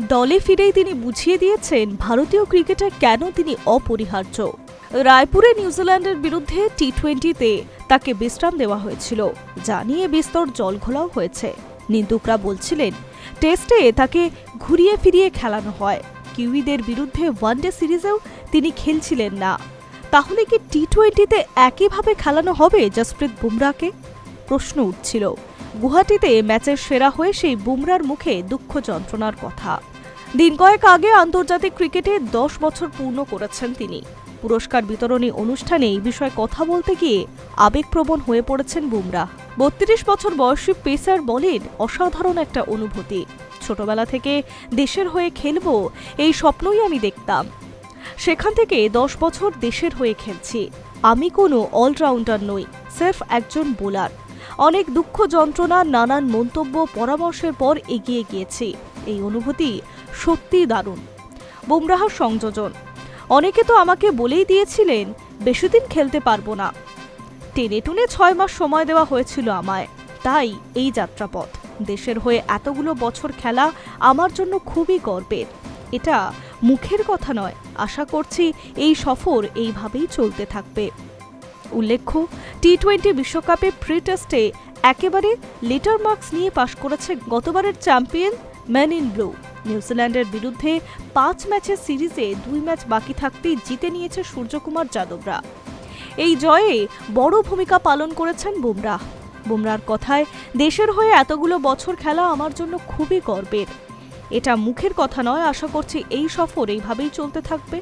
দলে ফিরেই তিনি বুঝিয়ে দিয়েছেন ভারতীয় ক্রিকেটে কেন তিনি অপরিহার্য। রায়পুরে নিউজিল্যান্ডের বিরুদ্ধে টি টোয়েন্টিতে তাকে বিশ্রাম দেওয়া হয়েছিল। যা নিয়ে বিস্তর জলঘোলাও হয়েছে। নিন্দুকরা বলছিলেন, টেস্টে তাকে ঘুরিয়ে ফিরিয়ে খেলানো হয়। কিউইদের বিরুদ্ধে ওয়ানডে সিরিজেও তিনি খেলছিলেন না। তাহলে কি টি টোয়েন্টিতে একইভাবে খেলানো হবে জসপ্রীত বুমরাকে প্রশ্ন উঠছিল। গুয়াহাটিতে ম্যাচের সেরা হয়ে সেই বুমরার মুখে দুঃখ যন্ত্রণার কথা। দিন কয়েক আগে আন্তর্জাতিক ক্রিকেটে দশ বছর পূর্ণ করেছেন তিনি। পুরস্কার বিতরণী অনুষ্ঠানে এই বিষয়ে কথা বলতে গিয়ে আবেগপ্রবণ হয়ে পড়েছেন বুমরা। বত্রিশ বছর বয়সী পেসার বলেন অসাধারণ একটা অনুভূতি। ছোটবেলা থেকে দেশের হয়ে খেলব, এই স্বপ্নই আমি দেখতাম। সেখান থেকে দশ বছর দেশের হয়ে খেলছি। আমি কোনো অলরাউন্ডার নই স্রেফ একজন বোলার। অনেক দুঃখ যন্ত্রণা, নানান মন্তব্য, পরামর্শের পর এগিয়ে গিয়েছি। এই অনুভূতি সত্যিই দারুণ। বুমরাহ সংযোজন। অনেকে তো আমাকে বলেই দিয়েছিলেন, বেশিদিন খেলতে পারব না। টেনে টুনে ছয় মাস সময় দেওয়া হয়েছিল আমায়। তাই এই যাত্রাপথ। দেশের হয়ে এতগুলো বছর খেলা আমার জন্য খুবই গর্বের। এটা মুখের কথা নয়। আশা করছি এই সফর এইভাবেই চলতে থাকবে। উল্লেখ্য টি টোয়েন্টি বিশ্বকাপে প্রি টেস্টে একেবারে লিটার মার্কস নিয়ে পাশ করেছে গতবারের চ্যাম্পিয়ন ম্যান ইন ব্লু। নিউজিল্যান্ডের বিরুদ্ধে পাঁচ ম্যাচের সিরিজে দুই ম্যাচ বাকি থাকতেই জিতে নিয়েছে সূর্যকুমার যাদবরা। এই জয়ে বড় ভূমিকা পালন করেছেন বুমরাহ। বুমরার কথায়, দেশের হয়ে এতগুলো বছর খেলা আমার জন্য খুবই গর্বের। এটা মুখের কথা নয়, আশা করছি এই সফর এইভাবেই চলতে থাকবে।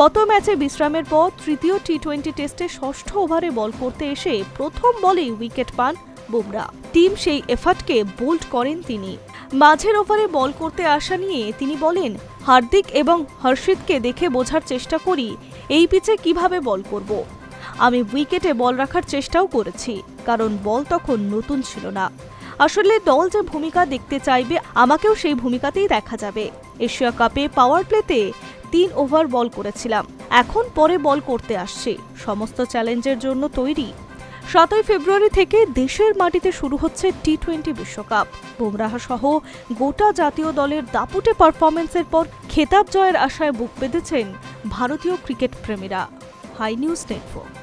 গত ম্যাচে বিশ্রামের পর তৃতীয় টি টোয়েন্টি টেস্টে ষষ্ঠ ওভারে বল করতে এসে প্রথম বলেই উইকেট পান বুমরা টিম সেই এফার্টকে বোল্ড করেন তিনি। মাঝের ওভারে বল করতে আসা নিয়ে তিনি বলেন, হার্দিক এবং হর্ষিতকে দেখে বোঝার চেষ্টা করি, এই পিচে কীভাবে বল করব। আমি উইকেটে বল রাখার চেষ্টাও করেছি, কারণ বল তখন নতুন ছিল না। আসলে দল যে ভূমিকা দেখতে চাইবে, আমাকেও সেই ভূমিকাতেই দেখা যাবে। এশিয়া কাপে পাওয়ার প্লেতে তিন ওভার বল করেছিলাম, এখন পরে বল করতে আসছে। সমস্ত চ্যালেঞ্জের জন্য তৈরি। সাতই ফেব্রুয়ারি থেকে দেশের মাটিতে শুরু হচ্ছে টি টোয়েন্টি বিশ্বকাপ। বুমরাহ সহ গোটা জাতীয় দলের দাপুটে পারফরমেন্সের পর খেতাব জয়ের আশায় বুক বেঁধেছেন ভারতীয় ক্রিকেট প্রেমীরা। Hi news network